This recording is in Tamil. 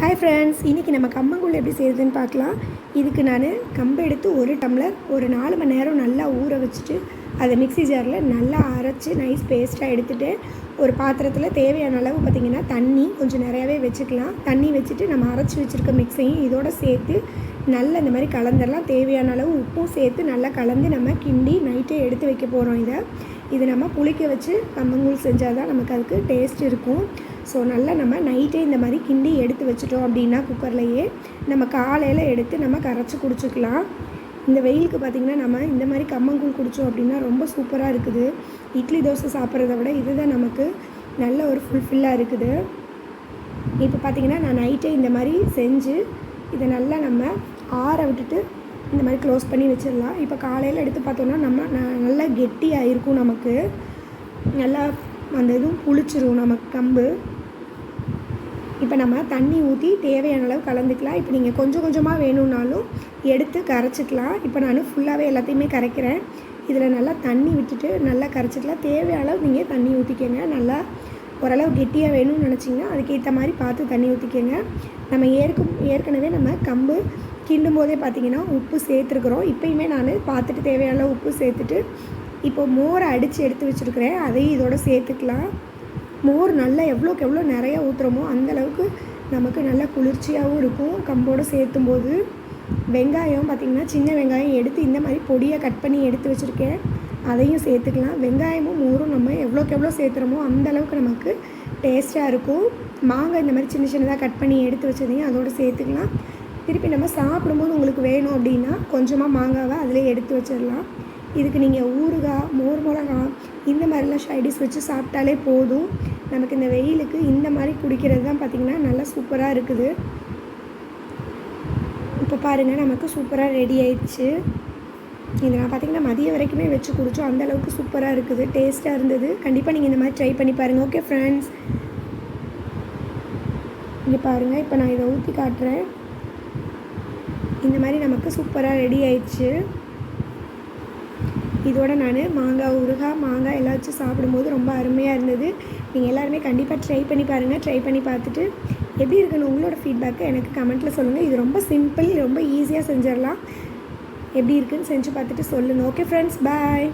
ஹாய் ஃப்ரெண்ட்ஸ் இன்றைக்கி நம்ம கம்மங்கூழ் எப்படி செய்யுதுன்னு பார்க்கலாம். இதுக்கு நான் கம்பை எடுத்து ஒரு டம்ளர் ஒரு நாலு மணி நேரம் நல்லா ஊற வச்சுட்டு அதை மிக்ஸி ஜாரில் நல்லா அரைச்சி நைஸ் பேஸ்ட்டாக எடுத்துகிட்டு ஒரு பாத்திரத்தில் தேவையான அளவு பார்த்திங்கன்னா தண்ணி கொஞ்சம் நிறையாவே வச்சுக்கலாம். தண்ணி வச்சுட்டு நம்ம அரைச்சி வச்சுருக்க மிக்ஸையும் இதோட சேர்த்து நல்லா இந்த மாதிரி கலந்துடலாம் தேவையான அளவு உப்பும் சேர்த்து நல்லா கலந்து நம்ம கிண்டி நைட்டே எடுத்து வைக்க போகிறோம் இதை. இது நம்ம புளிக்க வச்சு கம்மங்கூழ் செஞ்சால் தான் நமக்கு அதுக்கு டேஸ்ட் இருக்கும். ஸோ நல்லா நம்ம நைட்டே இந்த மாதிரி கிண்டி எடுத்து வச்சிட்டோம் அப்படின்னா குக்கர்லையே நம்ம காலையில் எடுத்து நம்ம கரைச்சி குடிச்சிக்கலாம். இந்த வெயிலுக்கு பார்த்திங்கன்னா நம்ம இந்த மாதிரி கம்மங்கூழ் குடித்தோம் அப்படின்னா ரொம்ப சூப்பராக இருக்குது. இட்லி தோசை சாப்பிட்றத விட இதுதான் நமக்கு நல்ல ஒரு ஃபுல்ஃபில்லாக இருக்குது. இப்போ பார்த்திங்கன்னா நான் நைட்டே இந்த மாதிரி செஞ்சு இதை நல்லா நம்ம ஆற விட்டுட்டு இந்த மாதிரி க்ளோஸ் பண்ணி வச்சிடலாம். இப்போ காலையில் எடுத்து பார்த்தோன்னா நம்ம ந- நல்லா கெட்டியாக இருக்கும் நமக்கு. நல்லா அந்த இதுவும் புளிச்சிரும் நமக்கு கம்பு. இப்போ நம்ம தண்ணி ஊற்றி தேவையான அளவு கலந்துக்கலாம். இப்போ நீங்கள் கொஞ்சம் கொஞ்சமாக வேணும்னாலும் எடுத்து கரைச்சிக்கலாம். இப்போ நான் ஃபுல்லாகவே எல்லாத்தையுமே கரைக்கிறேன். இதில் நல்லா தண்ணி விட்டுட்டு நல்லா கரைச்சிக்கலாம். தேவையான அளவு நீங்கள் தண்ணி ஊற்றிக்கங்க நல்லா ஓரளவு கெட்டியாக வேணும்னு நினச்சிங்கன்னா அதுக்கேற்ற மாதிரி பார்த்து தண்ணி ஊற்றிக்கங்க நம்ம ஏற்கும் ஏற்கனவே நம்ம கம்பு கிண்டும் போதே பார்த்தீங்கன்னா உப்பு சேர்த்துருக்குறோம். இப்போயுமே நான் பார்த்துட்டு தேவையான அளவு உப்பு சேர்த்துட்டு இப்போ மோரை அடித்து எடுத்து வச்சுருக்கிறேன். அதையும் இதோட சேர்த்துக்கலாம். மோர் நல்லா எவ்வளோக்கு எவ்வளோ நிறையா ஊற்றுறோமோ அந்த அளவுக்கு நமக்கு நல்லா குளிர்ச்சியாகவும் இருக்கும். கம்போடு சேர்த்தும் போது வெங்காயம் பார்த்திங்கன்னா சின்ன வெங்காயம் எடுத்து இந்த மாதிரி பொடியாக கட் பண்ணி எடுத்து வச்சுருக்கேன். அதையும் சேர்த்துக்கலாம். வெங்காயமும் மோரும் நம்ம எவ்வளோக்கு எவ்வளோ சேர்த்துறோமோ அந்தளவுக்கு நமக்கு டேஸ்ட்டாக இருக்கும். மாங்காய் இந்த மாதிரி சின்ன சின்னதாக கட் பண்ணி எடுத்து வச்சதையும் அதோடு சேர்த்துக்கலாம். திருப்பி நம்ம சாப்பிடும்போது உங்களுக்கு வேணும் அப்படின்னா கொஞ்சமாக மாங்காவை அதிலே எடுத்து வச்சிடலாம். இதுக்கு நீங்கள் ஊறுகாய் மோர் மிளகா இந்த மாதிரிலாம் ஷைடிஸ் வச்சு சாப்பிட்டாலே போதும். நமக்கு இந்த வெயிலுக்கு இந்த மாதிரி குடிக்கிறது தான் பார்த்திங்கன்னா நல்லா சூப்பராக இருக்குது. இப்போ பாருங்கள் நமக்கு சூப்பராக ரெடி ஆயிடுச்சு. இது நான் பார்த்திங்கன்னா மதியம் வரைக்குமே வச்சு குடித்தோம் அந்தளவுக்கு சூப்பராக இருக்குது. டேஸ்ட்டாக இருந்தது. கண்டிப்பாக நீங்கள் இந்த மாதிரி ட்ரை பண்ணி பாருங்கள் ஓகே ஃப்ரெண்ட்ஸ் இங்கே பாருங்கள் இப்போ நான் இதை ஊற்றி காட்டுறேன். இந்த மாதிரி நமக்கு சூப்பராக ரெடி ஆயிடுச்சு. இதோட நான் மாங்காய் ஊறுகாய் மாங்காய் எல்லாம் வச்சு சாப்பிடும்போது ரொம்ப அருமையாக இருந்தது. நீங்கள் எல்லாருமே கண்டிப்பாக ட்ரை பண்ணி பாருங்கள் ட்ரை பண்ணி பார்த்துட்டு எப்படி இருக்குன்னு உங்களோட ஃபீட்பேக்கை எனக்கு கமெண்ட்டில் சொல்லுங்கள் இது ரொம்ப சிம்பிள் ரொம்ப ஈஸியாக செஞ்சிடலாம். எப்படி இருக்குன்னு செஞ்சு பார்த்துட்டு சொல்லுங்கள் ஓகே ஃப்ரெண்ட்ஸ் பாய்